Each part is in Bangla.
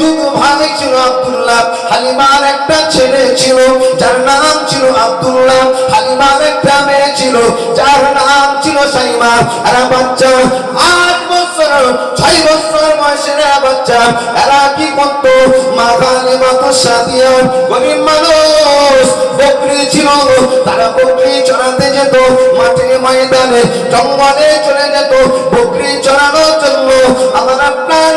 দুধ ভাই ছিল আব্দুল্লাহ। হালিমার একটা ছেলে ছিল, যার নাম ছিল আব্দুল্লাহ। হালিমার একটা মেয়ে ছিল, যার নাম ছিল সাইমা। আর বাচ্চা আট বছর, ছয় বছর বয়সের বাচ্চা। এরা কি করত? মা হালিমা তো সাদিয়া, গরিব মানুষ, বকরি ছিল। তারা বকরি চড়াতে যেত, মাঠে ময়দানে, জঙ্গলে চলে যেত। বকরি চড়ানোর জন্য আমার আপনার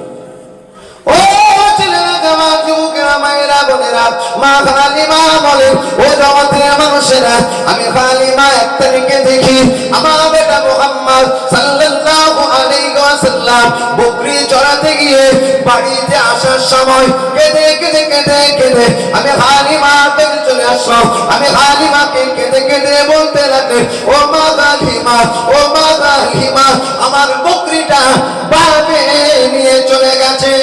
আমার বেটা মোহাম্মদ সাল্লাল্লাহু আমার বকরিটা বাবে নিয়ে চলে গেছে।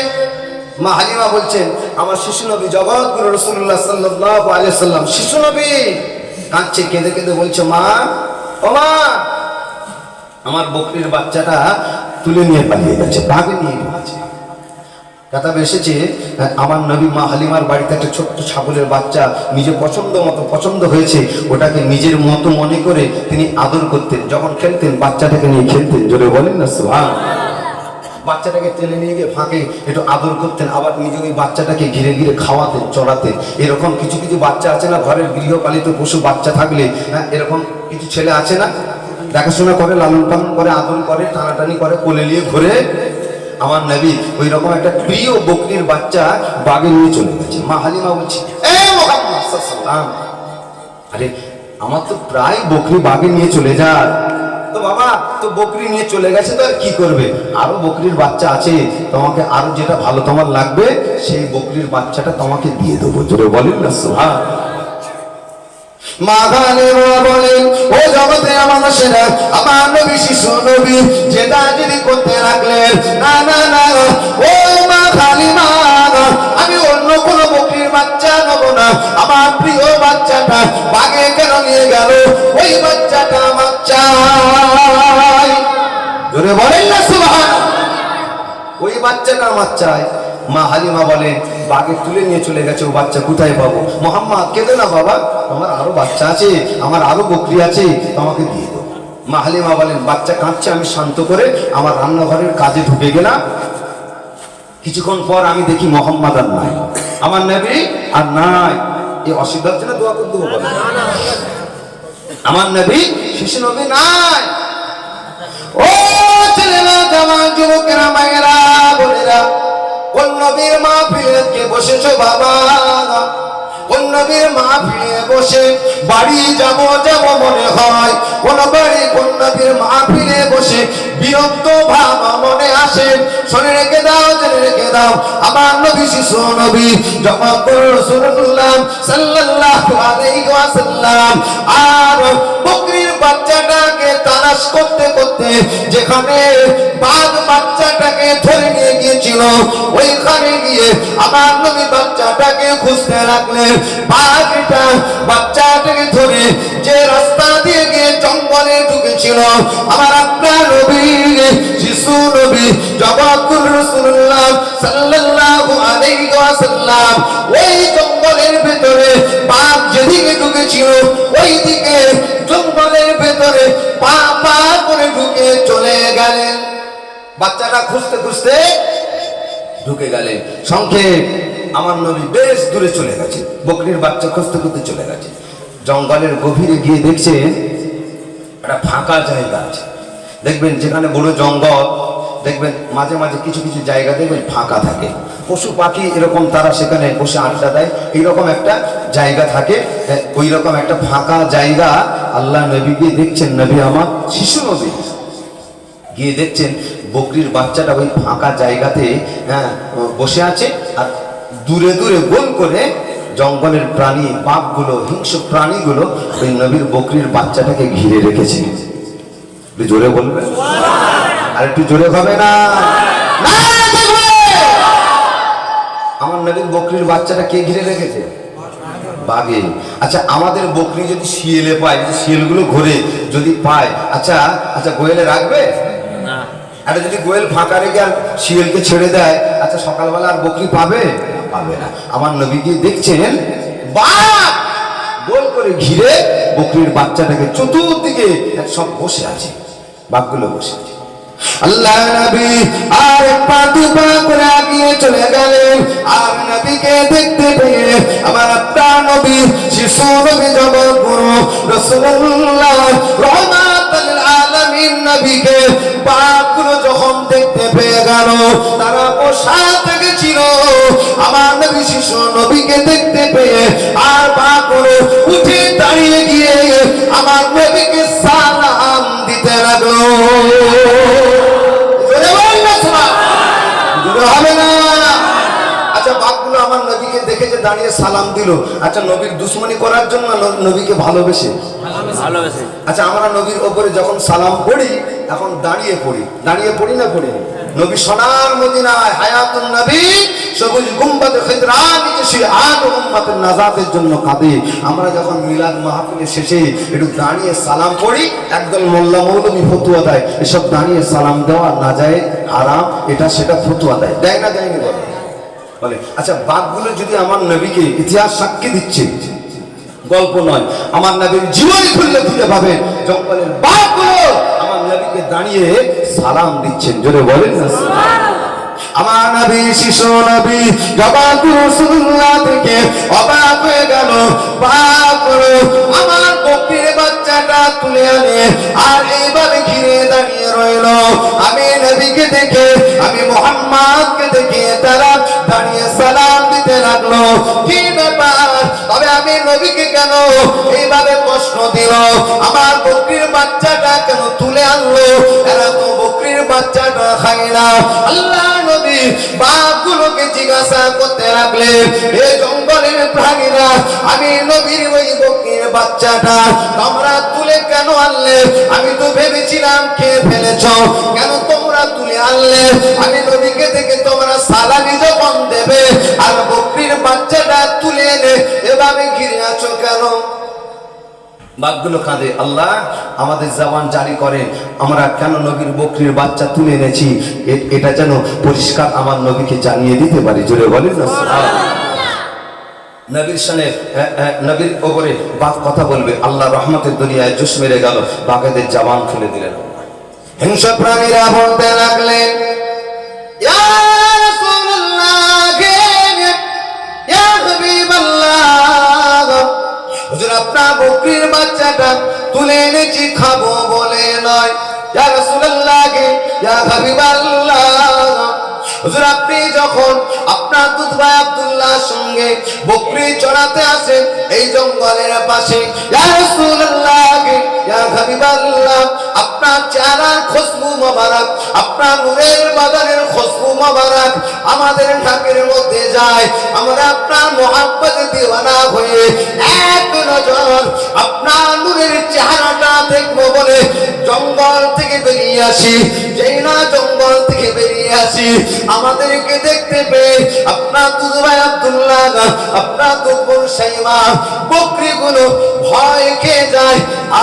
মা হালিমা বলছেন, আমার শিশু নবী জগৎ গুরু রসুল্লাহ সাল্লাহ আলিয়া সাল্লাম শিশু নবী! কাঁদছে, কেঁদে কেঁদে বলছে, মা, ও মা! আমার বকরির বাচ্চাটা তুলে নিয়ে পালিয়ে গেছে, বাঘে নিয়ে গেছে। কথা এসেছে, আমার নবী মা হালিমার বাড়িতে একটা ছোট্ট ছাগলের বাচ্চা নিজে পছন্দ মতো, পছন্দ হয়েছে, ওটাকে নিজের মতো মনে করে তিনি আদর করতেন, যখন খেলতেন, বাচ্চাটাকে নিয়ে খেলতেন, জোরে বলেন না সুহান বাচ্চাটাকে টেনে নিয়ে গিয়ে ফাঁকে একটু আদর করতেন, আবার নিজে ওই বাচ্চাটাকে ঘিরে ঘিরে খাওয়াতেন, চড়াতেন। এরকম কিছু কিছু বাচ্চা আছে না, ঘরের গৃহপালিত পশু বাচ্চা থাকলে হ্যাঁ এরকম কিছু ছেলে আছে না? দেখাশোনা করে, লালন পালন করে, আদর করে, টানাটানি করে, কোলে নিয়ে ঘুরে। আমার নবী ওই রকম একটা প্রিয় বকরির বাচ্চা বাগে নিয়ে চলে গেছে। মা হালিমা বলছে আরে, আমার তো প্রায় বকরি বাগে নিয়ে চলে যায়। তো বাবা, তো বকরি নিয়ে চলে গেছে, তো আর কি করবে? আরও বকরির বাচ্চা আছে, তোমাকে আরও যেটা ভালো তোমার লাগবে, সেই বকরির বাচ্চাটা তোমাকে দিয়ে দেবো। জোরে বলেন না সোহা বলেন ও জগতে আমার নবী, শিশু, নবী যেটা যদি করতে রাখলেন আমি অন্য বকরির বাচ্চা না। আমার প্রিয় বাচ্চাটা বাগে কেন নিয়ে গেল? ওই বাচ্চাটা আমার চাই। বলেন না ওই বাচ্চাটা আমার চাই। মা হালিমা বলে, বাগে তুলে নিয়ে চলে গেছে, ও বাচ্চা কোথায় পাবো? মোহাম্মদ, কেঁদে না বাবা। আমার আরও বাচ্চা আছে, আমার আরও বকরি আছে তোমাকে দিয়ে দেবো মা হালিমা বলেন, বাচ্চা কাঁদছে, আমি শান্ত করে আমার রান্নাঘরের কাজে ঢুকে গেলাম। কিছুক্ষণ পর আমি দেখি মোহাম্মদ আর নাই। আমার নেবি আর নাই। এই অসুবিধা হচ্ছে না দোয়া করতে হবে। আমার নবী শিশু নবী নাই। ও ছেলেরা জামা যুবকেরা, মায়েরা, বোনেরা, কোন নবীর মা ফিরে বসেছো বাবা? কোন নবীর মা ফিরে বসে, বাড়ি যাব যাব মনে হয়। কোন বাড়ি কোন মা ফিরে বসে, বিরক্ত ভাব মনে আসে। শুনে রেখে দাও, জেনে রেখে দাও, আমার নবী, শিশু নবী জমা রাসূলুল্লাহ সাল্লাল্লাহু আলাইহি ওয়াসাল্লাম। আর বকরির বাচ্চাটাকে তালাশ করতে করতে যেখানে বাঘ বাচ্চাটাকে ধরে নিয়ে গিয়েছিল, ওইখানে গিয়ে আমার নবী বাচ্চাটাকে খুঁজতে লাগলেন। বাঘটা বাচ্চাটাকে ধরে যে রাস্তা দিয়ে গিয়ে জঙ্গলে ঢুকেছিল। আমার আপনার নবী শিশু নবী জবাবুর রাসূলুল্লাহ সাল্লাল্লাহু আলাইহি ওয়াসাল্লাম, ওই জঙ্গলের ভিতরে বাঘ যেদিকে ঢুকেছিল ওই দিকে জঙ্গলের ভেতরে পা বাচ্চাটা খুঁজতে খুঁজতে ঢুকে গেলে। সংক্ষেপ আমার নবী বেশ দূরে চলে গেছে বকরির বাচ্চা খুঁজতে খুঁজতে চলে গেছে। জঙ্গলের গভীরে গিয়ে দেখছে একটা ফাঁকা জায়গা আছে। দেখবেন যেখানে বড় জঙ্গল দেখবেন মাঝে মাঝে কিছু কিছু জায়গা দেখবেন ফাঁকা থাকে। পশু পাখি এরকম তারা সেখানে বসে আড্ডা দেয় এইরকম একটা জায়গা থাকে। হ্যাঁ, ওই রকম একটা ফাঁকা জায়গা আল্লাহ নবী গিয়ে দেখছেন নবী আমার শিশু নবী। গিয়ে দেখছেন বকরির বাচ্চাটা ওই ফাঁকা জায়গাতে হ্যাঁ বসে আছে আর দূরে দূরে গোল করে জঙ্গলের প্রাণী বাঘগুলো হিংস্র প্রাণীগুলো ওই নবীর বকরির বাচ্চাটাকে ঘিরে রেখেছে। একটু জোরে বলবে? আর একটু জোরে হবে না? না, আমার নবীর বকরির বাচ্চাটা কে ঘিরে রেখেছে? বাঘে। আচ্ছা আমাদের বকরি যদি শিয়েলে পায় যদি শিয়েলগুলো ঘুরে যদি পায় আচ্ছা আচ্ছা গোয়েলে রাখবে? একটা যদি গোয়েল ফাঁকা রেখে শিয়েলকে ছেড়ে দেয় আচ্ছা সকালবেলা আর বকরি পাবে? পাবে না। আমার নবীকে দেখছেন, বাঘ গোল করে ঘিরে বকরির বাচ্চাটাকে চতুর্দিকে সব বসে আছে। বাঘগুলো বসে আছে। আল্লাহ নবী আর পা দুপা করে চলে গেলেন। আর নবীকে দেখতে পেয়ে আমার আপনার নবী শিশু নবী জগৎ গুরু রসুল্লাহ রহমাতুল আলামিন নবীকে পেয়ে গেল তারা বসা থেকে আমার নবী শিশু নবীকে দেখতে পেয়ে আর পাকগুলো উঠে দাঁড়িয়ে গিয়ে আমার নবীকে সালাম দিতে লাগল। হবে না। আচ্ছা বাঘগুলো আমার নবীকে দেখে যে দাঁড়িয়ে সালাম দিল। আচ্ছা নবীর দুশ্মনী করার জন্য নবীকে ভালোবেসে? ভালোবেসে। আচ্ছা আমরা নবীর ওপরে যখন সালাম পড়ি এখন দাঁড়িয়ে পড়ি। দাঁড়িয়ে পড়ি না পড়ি? নবী সোনার মদিনায় হায়াতুন নবী, সবুজ গুম্বাতে খেদরা নাজাতের জন্য কাঁদে। আমরা যখন মিলাদ শেষে একটু দাঁড়িয়ে সালাম মোল্লা ফতুয়া দেয়। এসব দাঁড়িয়ে সালাম দেওয়া না যায় হারাম এটা সেটা ফতুয়া দেয়। দেয় না বলে। বলে আচ্ছা বাঘগুলো যদি আমার নবীকে ইতিহাস সাক্ষী দিচ্ছে, গল্প নয়, আমার নবীর জীবনী খুললে খুঁজে পাবে জঙ্গলের নবীকে দাঁড়িয়ে সালাম দিচ্ছেন, জোরে বলেন না। আমার নবী শিশু নবী থেকে অবাক হয়ে গেল। বাপ আমার বকরির বাচ্চাটা তুলে আনে আর এইভাবে ঘিরে দাঁড়িয়ে রইল। আমি নবীকে দেখে, আমি মোহাম্মদকে দেখে তারা দাঁড়িয়ে সালাম দিতে লাগল। কি ব্যাপার? তবে আমি নবীকে কেন এইভাবে প্রশ্ন দিল? আমার বকরির বাচ্চাটা কেন তুলে আনলো? এরা তো বকরির বাচ্চাটা খায় না। আল্লাহ নবী বাঘগুলোকে জিজ্ঞাসা করতে লাগলে এ জঙ্গলের প্রাণীরা, আমি নবীর ওই বকরির বাচ্চাটা তোমরা তুলে কেন আনলে? আমি তো ভেবেছিলাম খেয়ে ফেলেছ? কেন তোমরা তুলে আনলে? আমি নবীকে দেখে তোমরা সালামি যখন দেবে, আর বকরির বাচ্চাটা তুলে এনে এভাবে ঘিরে আছো কেন? বাঘগুলো কাঁদে, আল্লাহ, আমাদের জবান জারি করেন আমরা কেন নবীর বকরির বাচ্চা তুলে এনেছি? এটা যেন পরিষ্কার আমার নবীকে জানিয়ে দিতে পারি। জোরে বলেন না নবীর সানে নবীর ওপরে বাঘ কথা বলবে আল্লাহ রহমতের দুনিয়ায় জুস মেরে গেল বাঘেদের জবান খুলে দিলেন। হিংস্র প্রাণীরা বলতে লাগলেন "ইয়া রাসূলুল্লাহ, ইয়া হাবিবাল্লাহ, হুজুর আপনার বকরির বাচ্চাটা তুলে এনেছি খাব বলে নয়। ইয়া রাসূলুল্লাহ ইয়া হাবিবাল্লাহ যখন আপনার দুধ ভাই আব্দুল্লাহর সঙ্গে বকরি চড়াতে আসেন এই জঙ্গলের পাশে আপনার চেহারার খুশবু মোবারক, আপনার নূরের বাদানের খুশবু মোবারক, আমাদের ঢাকের মধ্যে যায়, আমরা আপনার মোহাব্বতে দিওয়ানা হয়ে এক নজর আপনার নূরের চেহারাটা দেখব বলে জঙ্গল থেকে বেরিয়ে আসি। যেই না জঙ্গল থেকে আসি আমাদেরকে দেখতে পেয়ে আপনার দুধ ভাই আব্দুল্লাহ, আপনার দুপুর সাইমা বকরিগুলো ভয় খেয়ে যায়।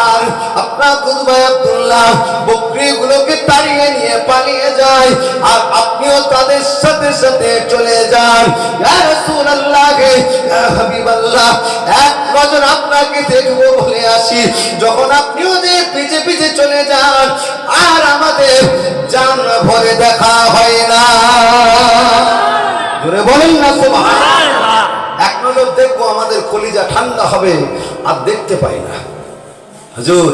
আর আপনার দুধ ভাই আব্দুল্লাহ বকরিগুলোকে তাড়িয়ে নিয়ে পালিয়ে যায়। আর আপনিও তাদের সাথে সাথে চলে যান। এক নজর আপনাকে দেখব বলে আসি। যখন আপনিও যে পিছে পিছে চলে যান, আর আমাদের জান ভরে দেখা হয়। না। ধরে বলেন না এক নজর দেখব আমাদের কলিজা ঠান্ডা হবে, আর দেখতে পাই না। হুজুর,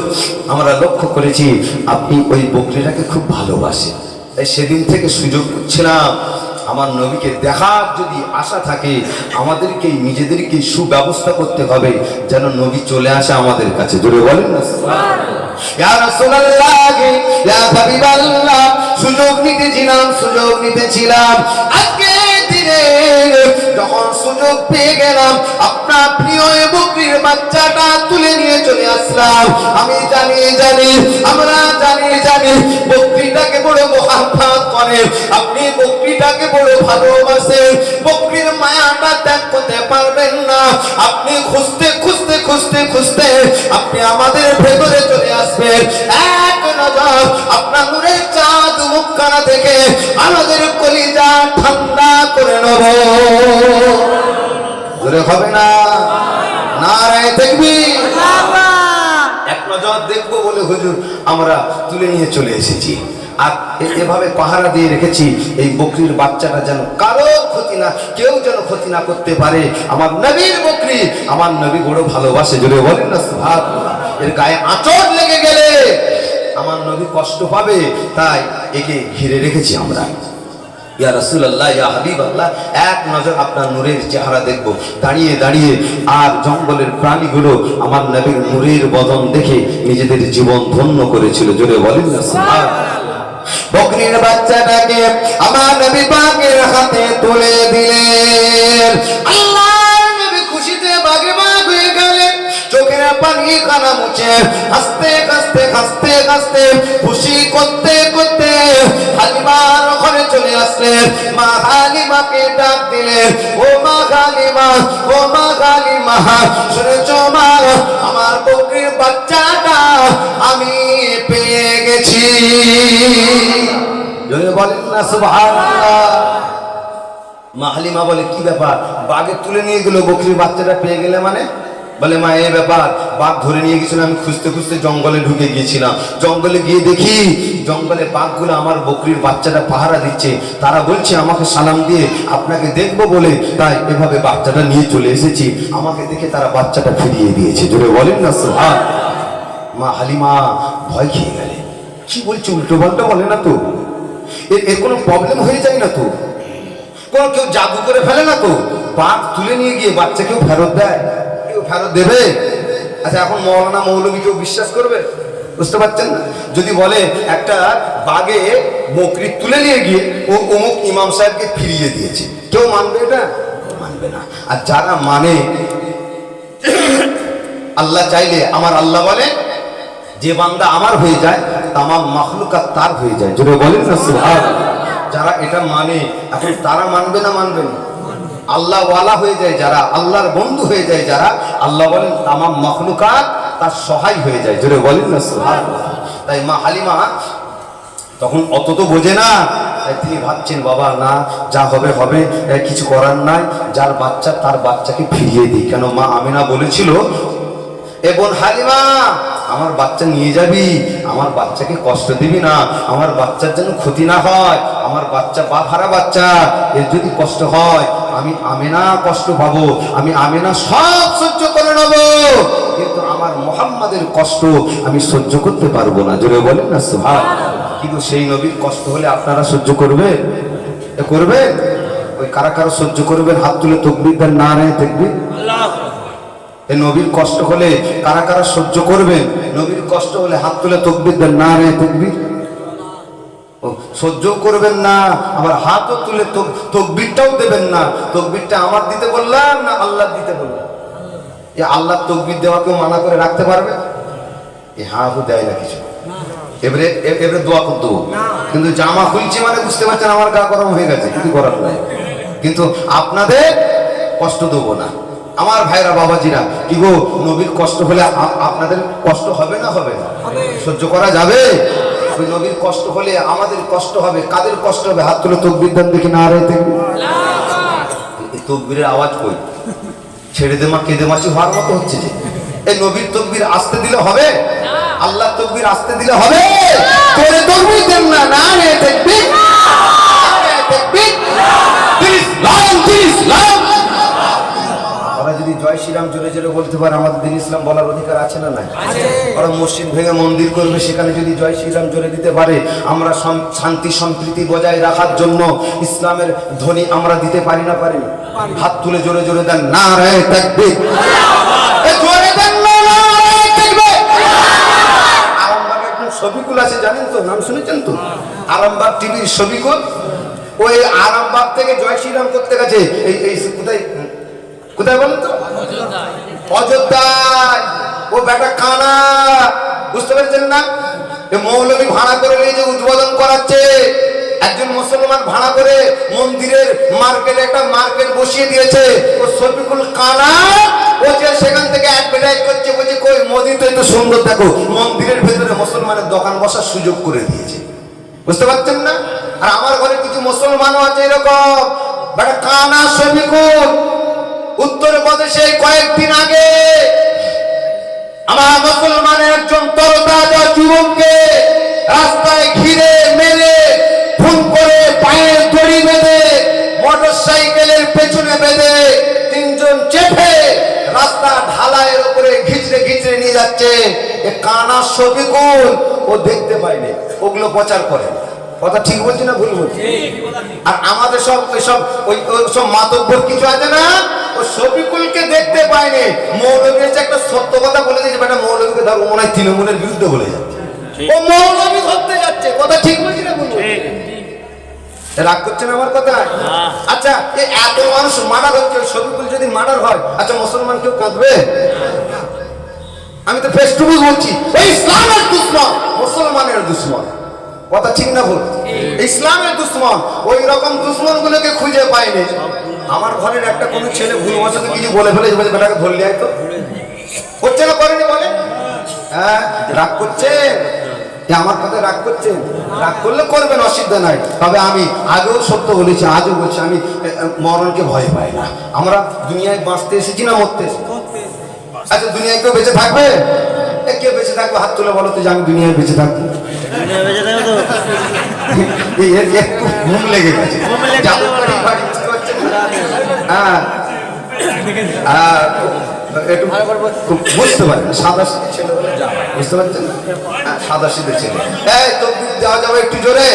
আমরা লক্ষ্য করেছি, আপনি ওই বকরিটাকে খুব ভালোবাসেন। তাই সেদিন থেকে সুযোগ ছিলাম আমার নবীকে দেখার যদি আশা থাকে, আমাদেরকে, নিজেদেরকে সুব্যবস্থা করতে হবে যেন নবী চলে আসে আমাদের কাছে। জোরে বলেন না সুযোগ নিতেছিলাম সুযোগ নিতেছিলাম। আজকে দিনে যখন সুযোগ পেয়ে গেলাম, আপনার প্রিয় বকরির বাচ্চাটা তুলে নিয়ে চলে আসলাম। আমি জানি জানি, আমরা জানি জানি বকরিটাকে বড় মহাব্বত করেন আপনি বকরিটাকে বড় ভালোবাসেন বকরির মায়াটা ত্যাগ করতে পারবেন না। আপনি খুঁজতে খুঁজতে খুঁজতে খুঁজতে আপনি আমাদের ভেতরে চলে আসবেন। এক নজর আপনার নূরের চাঁদ মুখখানা থেকে আমাদের কলিজা ঠান্ডা করে নেব। হবে না? নারায় দেখবি। এক নজর দেখব বলে হুজুর আমরা তুলে নিয়ে চলে এসেছি। আর এভাবে পাহারা দিয়ে রেখেছি, এই বকরির বাচ্চাটা যেন কারও ক্ষতি না, কেউ যেন ক্ষতি না করতে পারে। আমার নবীর বকরি, আমার নবী বড় ভালোবাসে, জোরে বলেন না সুবহানাল্লাহ। এর গায়ে আঁচড় লেগে গেলে আমার নবী কষ্ট পাবে, তাই একে ঘিরে রেখেছি আমরা। ইয়া রাসূলুল্লাহ, ইয়া হাবিবাল্লাহ, এক নজর আপনার নূরের চেহারা দেখব। দাঁড়িয়ে দাঁড়িয়ে আর জঙ্গলের প্রাণীগুলো আমার নবীর নূরের বদন দেখে নিজেদের জীবন ধন্য করেছিল। জোরে বলেন বকরির বাচ্চাটাকে আমার নবী পাকের হাতে তুলে দিলেন। আল্লাহ নবী খুশিতে বাগে বাগ হয়ে গেলেন। চোখের পানি কানা মুছে হাসতে হাসতে হাসতে হাসতে খুশি করতে করতে আসলেন। মা হালিমাকে ডাক দিলেন। ও মা হালিমা ও মা হালিমা শুনেছ মা, আমার বকরির বাচ্চাটা আমি পেয়ে গেছি। জোরে বলেন না, সুবহানাল্লাহ। মা হালিমা বলে, কি ব্যাপার? বাঘে তুলে নিয়ে গেল বকরির বাচ্চাটা পেয়ে গেলে মানে? বলে, মা এই ব্যাপার, বাঘ ধরে নিয়ে গেছিল, আমি খুঁজতে খুঁজতে জঙ্গলে ঢুকে গিয়েছিলাম। জঙ্গলে গিয়ে দেখি, জঙ্গলে বাঘগুলো আমার বকরির বাচ্চাটা পাহারা দিচ্ছে। তারা বলছে, আমাকে সালাম দিয়ে আপনাকে দেখব বলে তাই এভাবে বাচ্চাটা নিয়ে চলে এসেছি। আমাকে দেখে তারা বাচ্চাটা ফিরিয়ে দিয়েছে। জোরে বলেন না সোহান মা হালিমা ভয় খেয়ে গেলে কি বলছে, উল্টো পাল্টা বলে না তো? এর কোনো প্রবলেম হয়ে যায় না তো? কোন কেউ জাদু করে ফেলে না তো? বাঘ তুলে নিয়ে গিয়ে বাচ্চাকেও ফেরত দেয়? ফেরত দেবে? আচ্ছা এখন মৌলানা মৌলবী কেউ বিশ্বাস করবে? বুঝতে পারছেন না? যদি বলে, একটা বাঘে বকরি তুলে নিয়ে গিয়ে ও অমুক ইমাম সাহেবকে ফিরিয়ে দিয়েছে। কেউ মানবে এটা? মানবে না। আর যারা মানে আল্লাহ চাইলে আমার আল্লাহ বলে, যে বান্দা আমার হয়ে যায়, তামাম মাখলুকাত তার হয়ে যায়। যদি বলেন যারা এটা মানে এখন তারা মানবে না মানবে না? আল্লাহ ওয়ালা হয়ে যায় যারা, আল্লাহর হয়ে যায় যারা, আল্লাহ বলেন, তামাম মখলুকাত তার সহায় হয়ে যায়। জোরে বলেন না। তাই মা হালিমা তখন অত তো বোঝে না। তাই তিনি ভাবছেন, বাবা, না, যা হবে হবে। কিছু করার নাই। যার বাচ্চা, তার বাচ্চাকে ফিরিয়ে দিই। কেন মা আমিনা বলেছিল এ বোন হালিমা, আমার বাচ্চা নিয়ে যাবি। আমার বাচ্চাকে কষ্ট দিবি না। আমার বাচ্চার যেন ক্ষতি না হয়। আমার বাচ্চা বা হারা বাচ্চা, এর যদি কষ্ট হয়, আমি আমেনা কষ্ট পাবো। আমি আমেনা সব সহ্য করে নেব। কিন্তু আমার মোহাম্মদের কষ্ট আমি সহ্য করতে পারব না। জোরে বলেন না সুহান কিন্তু সেই নবীর কষ্ট হলে আপনারা সহ্য করবে? করবে? ওই কারা কারা সহ্য করবেন হাত তুলে তকবির দেন, না রে দেখবি এ নবীর কষ্ট হলে কারা কারা সহ্য করবেন নবীর কষ্ট হলে হাত তুলে তকবির দেন না রে তকবির। সহ্য করবেন না আবার হাতও তুলে তক- তকবিরটাও দেবেন না। তকবিরটা আমার দিতে বললাম না আল্লাহ দিতে বললাম? এ আল্লাহ তকবির দেওয়া কেউ মানা করে রাখতে পারবে? এ হা হু দেয় না কিছু। এবারে এবারে দোয়া করতে। কিন্তু জামা খুলছি মানে বুঝতে পারছেন আমার গা গরম হয়ে গেছে কিছু করার নাই। কিন্তু আপনাদের কষ্ট দেবো না। আমার ভাইরা বাবাজিরা কি গো নবীর কষ্ট হলে আপনাদের কষ্ট হবে না হবে? সহ্য করা যাবে? ওই নবীর কষ্ট হলে আমাদের কষ্ট হবে কাদের কষ্ট হবে? হাত তুলে তকবির দেন দেখি না রে দেখবি এই তকবীরের আওয়াজ কই? ছেড়ে দে মা কেঁদে মাছি হওয়ার মতো হচ্ছে যে। এই নবীর তকবির আসতে দিলে হবে? আল্লাহ তকবির আসতে দিলে হবে? তোরে তকবির দেন না না রে দেখবি তিরিশ লাল তিরিশ লাল ওরা যদি জয় শ্রীরাম জোরে জোরে বলতে পারে আমাদের দিন ইসলাম বলার অধিকার আছে না নাই? ওরা মসজিদ ভেঙে মন্দির করবে সেখানে যদি জয় শ্রীরাম জোরে দিতে পারে আমরা শান্তি সম্প্রীতি বজায় রাখার জন্য ইসলামের ধ্বনি আমরা দিতে পারি না পারি হাত তুলে জোরে জোরে দেন না রে একজন শফিকুল আছে জানেন তো নাম শুনেছেন তো? আরামবাগ টিভির শফিকুল। ওই আরামবাগ থেকে জয় শ্রীরাম করতে গেছে। এই এই কোথায়? কোথায় বলেন তো? অযোধ্যায়। ও বেটা কানা। বুঝতে পেরেছেন না? মৌলবী ভাড়া করে নিয়ে যে উদ্বোধন করাচ্ছে, একজন মুসলমান ভাড়া করে মন্দিরের মার্কেটে একটা মার্কেট বসিয়ে দিয়েছে। ও শফিকুল কানা, ও যে সেখান থেকে অ্যাডভার্টাইজ করছে, বলছে, কই মোদি তো একটু সুন্দর, দেখো, মন্দিরের ভেতরে মুসলমানের দোকান বসার সুযোগ করে দিয়েছে। বুঝতে পারছেন না? আর আমার ঘরে কিছু মুসলমানও আছে এরকম। বেটা কানা, শফিকুল উত্তরপ্রদেশে কয়েকদিন আগে আমার মুসলমানের একজন তরতাজা যুবককে রাস্তায় ঘিরে মেরে খুন করে পায়ের দড়ি বেঁধে মোটর সাইকেলের পেছনে বেঁধে তিনজন চেপে রাস্তা ঢালাইয়ের উপরে ঘিচড়ে ঘিচড়ে নিয়ে যাচ্ছে। এ কানা শফিকুল ও দেখতে পায়নি ওগুলো প্রচার করে কথা ঠিক বলছি না ভুল বলছি? আর আমাদের সব ওই সব ওই সব মাতব্বর কিছু আছে না? শফিকুলকে দেখতে পায়নি। মৌলবী এসে একটা সত্য কথা বলে দিয়েছে বেটা মৌলবীকে ধর মনে হয় তৃণমূলের বিরুদ্ধে বলে যাচ্ছে। ও মৌলবী ধরতে যাচ্ছে কথা ঠিক বলছি না বলছি? রাগ করছেন আমার কথা? আচ্ছা এই এত মানুষ মার্ডার হচ্ছে শফিকুল যদি মার্ডার হয় আচ্ছা মুসলমান কেউ কাঁদবে? আমি তো ফেস টু বলছি এই ইসলামের দুশ্মন মুসলমানের দুশ্মন। কথা ঠিক না ভুল? ইসলামের দুশ্মন ওই রকম দুশ্মন গুলোকে খুঁজে পাইনি আমার ঘরের একটা কোনো ছেলে ভুল বসতে কিছু বলে ফেলে বেটাকে ধরলি তো। করছে না করেনি বলে? হ্যাঁ রাগ করছে? আমার কথা রাগ করছেন রাগ করলে করবেন অসুবিধা নাই। তবে আমি আগেও সত্য বলেছি আজও বলছি আমি মরণকে ভয় পাই না। আমরা দুনিয়ায় বাঁচতে এসেছি না মরতে আচ্ছা দুনিয়ায় কেউ বেঁচে থাকবে? এ, কে বেঁচে থাকবে? হাত তুলে বলো তো যে আমি দুনিয়ায় বেঁচে থাকব। এর একটু ঘুম লেগে গেছে। হ্যাঁ। আর একটু বুঝতে পারেন সাদা ছেলে হলে বুঝতে পারছেন? হ্যাঁ, সাদা সিধে ছেলে। এই তো দেওয়া যাবে একটু জোরে।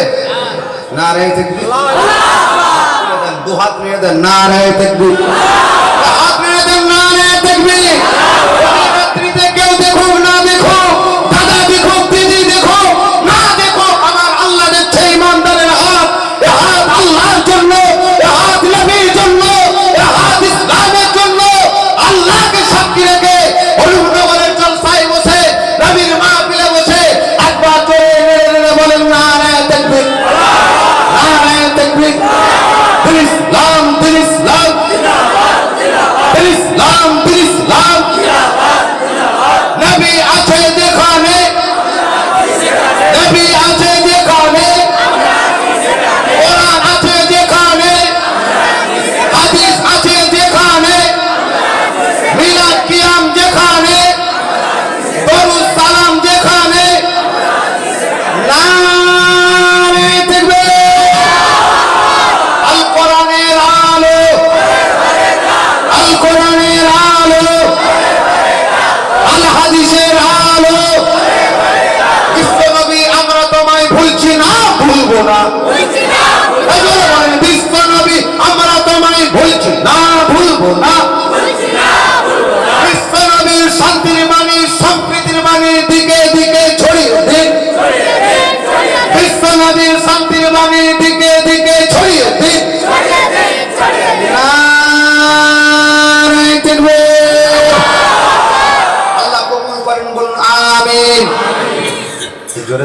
না রে দেখবি দু হাত নিয়ে দেন। না রে দেখবি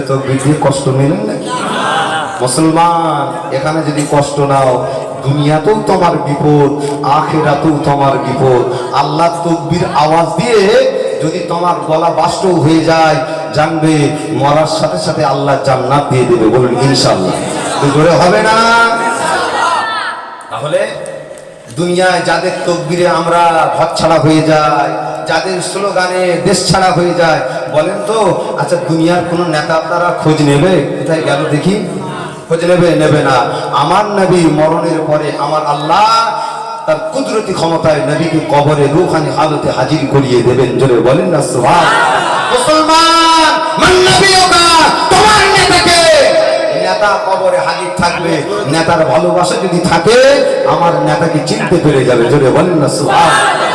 তো বৃদ্ধি কষ্ট নিলেন না মুসলমান, এখানে যদি কষ্ট নাও, দুনিয়াতেও তোমার বিপদ, আখেরাতেও তোমার বিপদ। আল্লাহ তকবির আওয়াজ দিয়ে যদি তোমার গলা বাস্তব হয়ে যায়, জানবে, মরার সাথে সাথে আল্লাহ জান্নাত দিয়ে দেবে বলুন ইনশাল্লাহ জোরে হবে না? তাহলে দুনিয়ায় যাদের তকবিরে আমরা ঘর ছাড়া হয়ে যাই, যাদের স্লোগানে দেশ ছাড়া হয়ে যায় বলেন তো আচ্ছা দুনিয়ার কোনো নেতা আপনারা খোঁজ নেবে? কোথায় গেল দেখি? খোঁজ নেবে? নেবে না। আমার নবী মরণের পরে আমার আল্লাহ তার কুদরতি ক্ষমতায় নবীকে কবরে রুহানি হালতে হাজির করিয়ে দেবেন। জোরে বলেন না, সুবহান। মুসলমান নেতা কবরে হাজির নেতার ভালোবাসা যদি থাকে, আমার নেতাকে চিনতে পেরে যাবে। জোরে বলেন না ইনি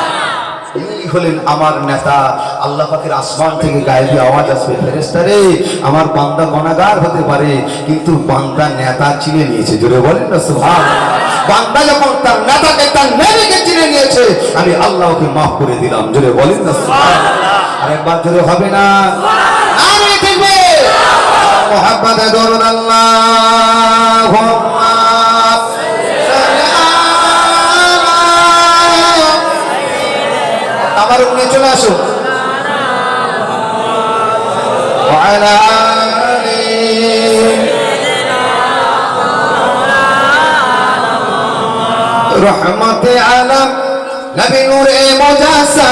হলেন আমার নেতা। আল্লাহ পাকের আসমান থেকে গায়েবী আওয়াজ আসবে ফেরেস্তারে আমার বান্দা গনাগার হতে পারে কিন্তু বান্দা নেতা চিনে নিয়েছে জোরে বলেন না সুভাষ বান্দা যখন তার নেতাকে তার নেতাকে চিনে নিয়েছে আমি আল্লাহকে মাফ করে দিলাম জোরে বলেন না সুভাষ আর একবার জোরে হবে না? আরে দেখবে মোহাম্মদ আল্লাহ। ফারুক নিয়ে চলে আসো রহমতে আলম নবী নূর এ মোজাসা।